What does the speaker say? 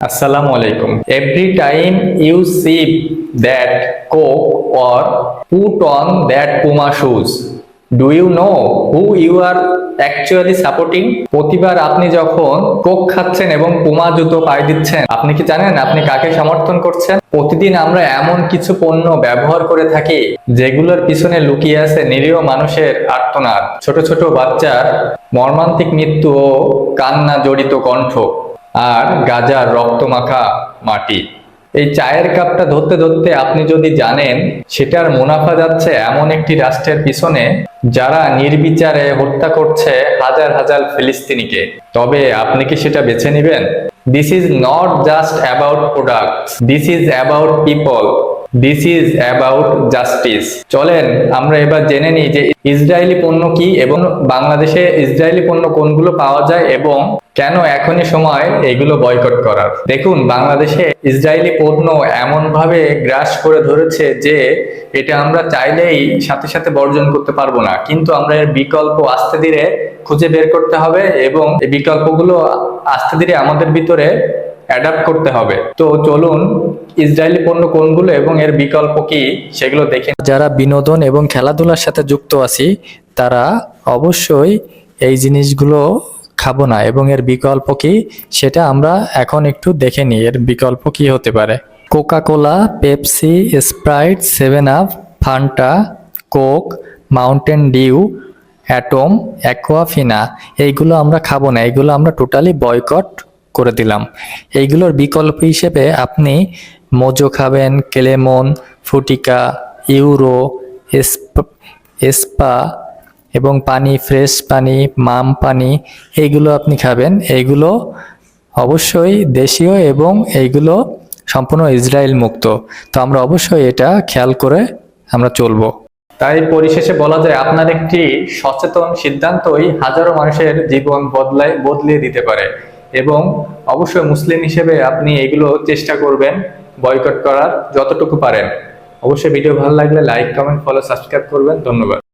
Assalamu alaikum. Every time you sip that coke or put on that Puma shoes, do you know who you are actually supporting প্রতিবার আপনি যখন Coke খাচ্ছেন এবং Puma জুতো পায়ে দিচ্ছেন আপনি কি জানেন আপনি কাকে সমর্থন করছেন? প্রতিদিন আমরা এমন কিছু পণ্য ব্যবহার করে থাকি যেগুলোর পিছনে লুকিয়ে আছে নিরীহ মানুষের আর্তনাদ। ছোট ছোট বাচ্চার মর্মান্তিক মৃত্যু ও কান্না জড়িত কণ্ঠ। আর গাজার রক্তমাখা মাটি। এই চায়ের কাপটা ধরতে ধরতে আপনি যদি জানেন, সেটার মুনাফা যাচ্ছে এমন একটি রাষ্ট্রের পিছনে, যারা নির্বিচারে হত্যা করছে হাজার হাজার ফিলিস্তিনিকে। তবে আপনি কি সেটা বেছে নেবেন? This is not just about product this is about people this is about justice চলেন, আমরা এবার জেনে নিই যে ইসরায়েলি পণ্য কি এবং বাংলাদেশে ইসরায়েলি পণ্য কোনগুলো পাওয়া যায় এবং কেন এখনই সময় এগুলো বয়কট করার। দেখুন, বাংলাদেশে ইসরায়েলি পণ্য এমন ভাবে গ্রাস করে ধরেছে যে এটা আমরা চাইলেই সাথে সাথে বর্জন করতে পারব না। কিন্তু আমরা এর বিকল্প আস্তে ধীরে খুঁজে বের করতে হবে এবং এই বিকল্পগুলো আস্তে ধীরে আমাদের ভিতরে অ্যাডাপ্ট করতে হবে। তো চলুন, ইসরায়েলি পণ্য কোনগুলো এবং এর বিকল্প কি সেগুলো দেখে যারা বিনোদন এবং খেলাধুলার সাথে যুক্ত আছি, তারা অবশ্যই এই জিনিসগুলো খাব না এবং এর বিকল্প কি সেটা আমরা এখন একটু দেখে নিই। এর বিকল্প কি হতে পারে? Coca Cola Pepsi, Sprite, seven up, Fanta, Coke, Mountain Dew, Atom, Aquafina, এইগুলো আমরা খাব না। এইগুলো আমরা টোটালি বয়কট করে দিলাম। এইগুলোর বিকল্প হিসেবে আপনি মোজো খাবেন, কেলেমন, ফুটিকা, ইউরো, এসপ- এবং পানি, ফ্রেশ পানি, মাম পানি এইগুলো আপনি খাবেন। এইগুলো অবশ্যই দেশীয় এবং এইগুলো সম্পূর্ণ ইসরায়েল মুক্ত। তো আমরা অবশ্যই এটা খেয়াল করে আমরা চলবো। তাই পরিশেষে বলা যায়, আপনার একটি সচেতন সিদ্ধান্তই হাজারো মানুষের জীবন বদলায়, বদলিয়ে দিতে পারে। এবং অবশ্যই মুসলিম হিসেবে আপনি এগুলো চেষ্টা করবেন বয়কট করার যতটুকু পারেন। অবশ্যই ভিডিও ভালো লাগলে লাইক কমেন্ট ফলো সাবস্ক্রাইব করবেন। ধন্যবাদ।